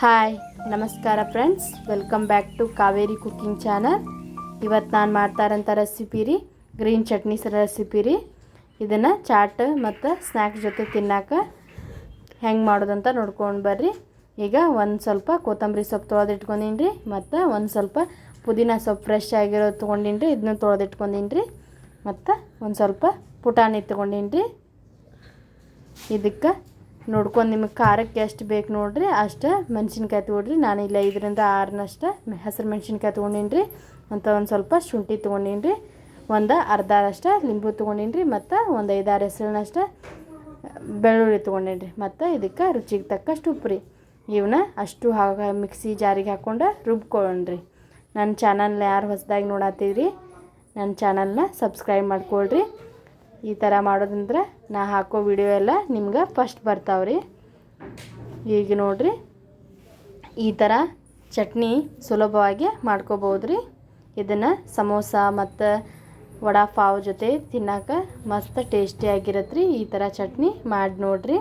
Hi ನಮಸ್ಕಾರ friends welcome back to Kaveri cooking channel ಇವತ್ತು ನಾನು ಮಾಡ್ತಾರಂಥ ರೆಸಿಪಿ ರೀ ಗ್ರೀನ್ ಚಟ್ನಿ ರೆಸಿಪಿ ರೀ. ಇದನ್ನು ಚಾಟ್ ಮತ್ತು ಸ್ನ್ಯಾಕ್ಸ್ ಜೊತೆ ತಿನ್ನಾಕ ಹೆಂಗೆ ಮಾಡೋದಂತ ನೋಡ್ಕೊಂಡು ಬರ್ರಿ. ಈಗ ಒಂದು ಸ್ವಲ್ಪ ಕೊತ್ತಂಬರಿ ಸೊಪ್ಪು ತೊಳೆದಿಟ್ಕೊಂಡಿನಿ ರೀ ಮತ್ತು ಒಂದು ಸ್ವಲ್ಪ ಪುದೀನ ಸೊಪ್ಪು ಫ್ರೆಶ್ ಆಗಿರೋದು ತೊಗೊಂಡಿನಿ ರೀ ಇದನ್ನು ತೊಳೆದಿಟ್ಕೊಂಡಿನಿ ರೀ ಮತ್ತು ಒಂದು ಸ್ವಲ್ಪ ಪುಟಾಣಿ ತೊಗೊಂಡಿನಿ ರೀ ಇದಕ್ಕೆ ನೋಡ್ಕೊಂಡು ನಿಮಗೆ ಖಾರಕ್ಕೆ ಎಷ್ಟು ಬೇಕು ನೋಡಿರಿ, ಅಷ್ಟು ಮೆಣಸಿನ್ಕಾಯಿ ತೊಗೊಳ್ರಿ ನಾನು ಇಲ್ಲ ಇದರಿಂದ ಆರನಷ್ಟ ಹೆಸರು ಮೆಣಸಿನ್ಕಾಯಿ ತೊಗೊಂಡೀನಿ ರೀ ಅಂತ ಒಂದು ಸ್ವಲ್ಪ ಶುಂಠಿ ತೊಗೊಂಡೀನಿ ರೀ ಒಂದು ಅರ್ಧ ಅಷ್ಟು ಲಿಂಬು ತೊಗೊಂಡೀನಿ ರೀ ಮತ್ತು ಒಂದು ಐದಾರು ಹೆಸರಿನಷ್ಟು ಬೆಳ್ಳುಳ್ಳಿ ತೊಗೊಂಡಿನಿ ರೀ ಮತ್ತು ಇದಕ್ಕೆ ರುಚಿಗೆ ತಕ್ಕಷ್ಟು ಉಪ್ಪು ರೀ ಇವನ್ನ ಅಷ್ಟು ಹಾಗೆ, ಮಿಕ್ಸಿ ಜಾರಿಗೆ ಹಾಕ್ಕೊಂಡು ರುಬ್ಕೊಳ್ಳ್ರಿ ನನ್ನ ಚಾನಲ್ನ ಯಾರು ಹೊಸದಾಗಿ ನೋಡತ್ತೀರಿ ನನ್ನ ಚಾನಲ್ನ ಸಬ್ಸ್ಕ್ರೈಬ್ ಮಾಡ್ಕೊಳ್ರಿ. ಈ ಥರ ಮಾಡೋದಂದ್ರೆ ನಾ ಹಾಕೋ ವಿಡಿಯೋ ಎಲ್ಲ ನಿಮ್ಗೆ ಫಸ್ಟ್ ಬರ್ತಾವ್ರಿ. ಈಗ ನೋಡ್ರಿ, ಈ ಥರ ಚಟ್ನಿ ಸುಲಭವಾಗಿ ಮಾಡ್ಕೋಬೋದು ರೀ ಇದನ್ನು ಸಮೋಸ ಮತ್ತು ವಡಾ ಪಾವ್ ಜೊತೆ ತಿನ್ನಕ್ಕೆ ಮಸ್ತ್ ಟೇಸ್ಟಿಯಾಗಿರತ್ತೆ ರೀ ಈ ಥರ ಚಟ್ನಿ ಮಾಡಿ ನೋಡ್ರಿ.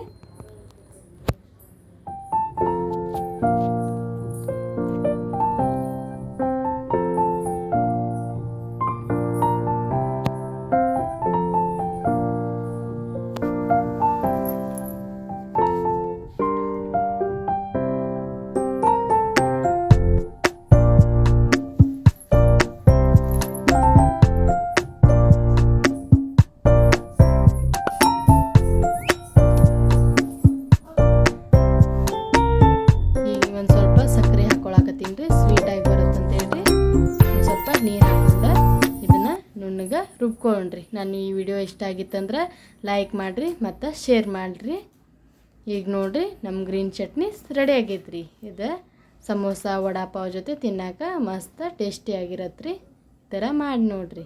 ರುಬ್ಕೊಂಡ್ರಿ. ನಾನು ಈ ವಿಡಿಯೋ ಇಷ್ಟ ಆಗಿತ್ತಂದ್ರೆ ಲೈಕ್ ಮಾಡಿರಿ ಮತ್ತು ಶೇರ್ ಮಾಡಿರಿ. ಈಗ ನೋಡಿರಿ ನಮ್ಮ ಗ್ರೀನ್ ಚಟ್ನಿ ರೆಡಿ ಆಗೈತೆ ರೀ ಇದು ಸಮೋಸ ವಡಾ ಪಾವ್ ಜೊತೆ ತಿನ್ನಾಕ ಮಸ್ತ್ ಟೇಸ್ಟಿಯಾಗಿರತ್ತೆ ರೀ ಈ ಥರ ಮಾಡಿ ನೋಡ್ರಿ.